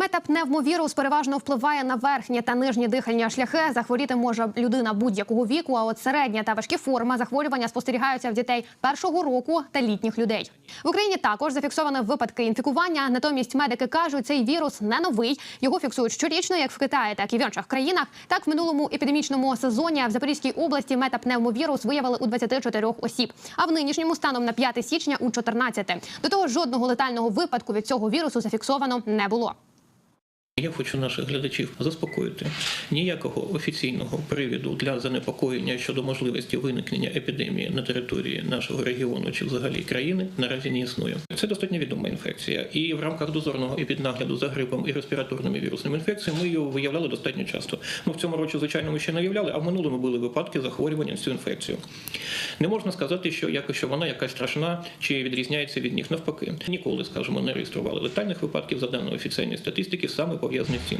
Метапневмовірус переважно впливає на верхні та нижні дихальні шляхи. Захворіти може людина будь-якого віку. А от середня та важкі форми захворювання спостерігаються в дітей першого року та літніх людей. В Україні також зафіксовані випадки інфікування. Натомість медики кажуть, цей вірус не новий. Його фіксують щорічно, як в Китаї, так і в інших країнах. Так, в минулому епідемічному сезоні в Запорізькій області метапневмовірус виявили у 24 осіб. А в нинішньому станом на 5 січня у 14. До того жодного летального випадку від цього вірусу зафіксовано не було. Я хочу наших глядачів заспокоїти. Ніякого офіційного привіду для занепокоєння щодо можливості виникнення епідемії на території нашого регіону чи взагалі країни наразі не існує. Це достатньо відома інфекція, і в рамках дозорного і піднагляду за грипом і респіраторними вірусними інфекціями ми її виявляли достатньо часто. Ну в цьому році, звичайно, ми ще не виявляли, а в минулому були випадки захворювання на цю інфекцію. Не можна сказати, що якось що вона якась страшна чи відрізняється від них. Навпаки, ніколи, скажімо, не реєстрували летальних випадків за даними офіційної статистики, саме пов'язаних Obojętnie film.